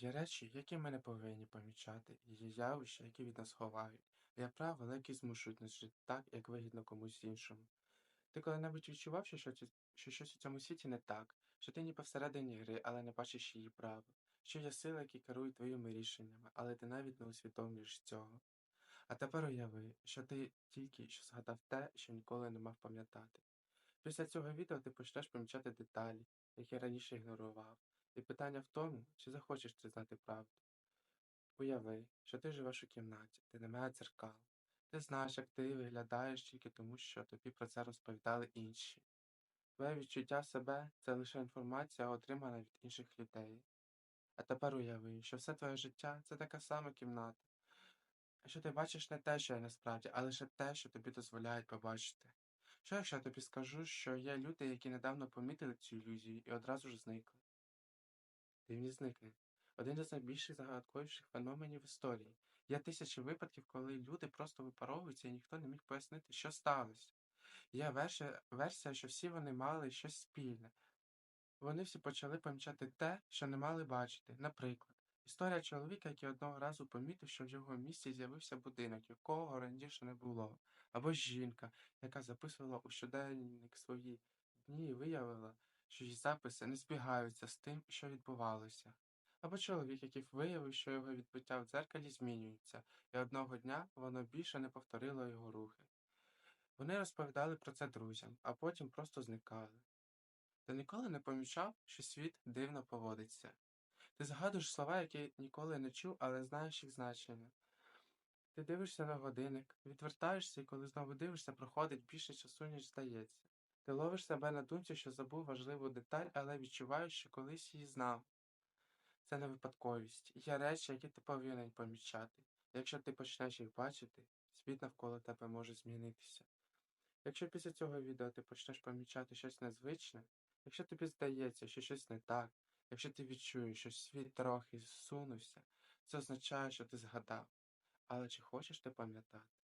Є речі, які ми не повинні помічати, і є явища, які від нас ховають, є правила, які змушують нас жити так, як вигідно комусь іншому. Ти коли-небудь відчував, що щось, що щось у цьому світі не так, що ти ніби всередині гри, але не бачиш її правил, що є сили, які керують твоїми рішеннями, але ти навіть не усвідомлюєш цього. А тепер уяви, що ти тільки що згадав те, що ніколи не мав пам'ятати. Після цього відео ти почнеш помічати деталі, які раніше ігнорував. І питання в тому, чи захочеш ти знати правду. Уяви, що ти живеш у кімнаті, де немає дзеркал. Ти знаєш, як ти виглядаєш тільки тому, що тобі про це розповідали інші. Твоє відчуття себе це лише інформація, отримана від інших людей. А тепер уяви, що все твоє життя це така сама кімната. Що ти бачиш не те, що є насправді, а лише те, що тобі дозволяють побачити. Що якщо я тобі скажу, що є люди, які недавно помітили цю ілюзію і одразу ж зникли? Дивні зникнення. Один із найбільших загадковіших феноменів в історії. Є тисячі випадків, коли люди просто випаровуються і ніхто не міг пояснити, що сталося. Є версія, версія, що всі вони мали щось спільне. Вони всі почали помічати те, що не мали бачити. Наприклад, історія чоловіка, який одного разу помітив, що в його місті з'явився будинок, якого раніше не було, або жінка, яка записувала у щоденник свої дні і виявила, її записи не збігаються з тим, що відбувалося. Або чоловік, який виявив, що його відбиття в дзеркалі змінюється, і одного дня воно більше не повторило його рухи. Вони розповідали про це друзям, а потім просто зникали. Ти ніколи не помічав, що світ дивно поводиться. Ти згадуєш слова, які ніколи не чув, але знаєш їх значення. Ти дивишся на годинник, відвертаєшся і коли знову дивишся, проходить більше часу, ніж здається. Ти ловиш себе на думці, що забув важливу деталь, але відчуваєш, що колись її знав. Це не випадковість. Є речі, які ти повинен помічати. Якщо ти почнеш їх бачити, світ навколо тебе може змінитися. Якщо після цього відео ти почнеш помічати щось незвичне, якщо тобі здається, що щось не так, якщо ти відчуєш, що світ трохи зсунувся, це означає, що ти згадав. Але чи хочеш ти пам'ятати?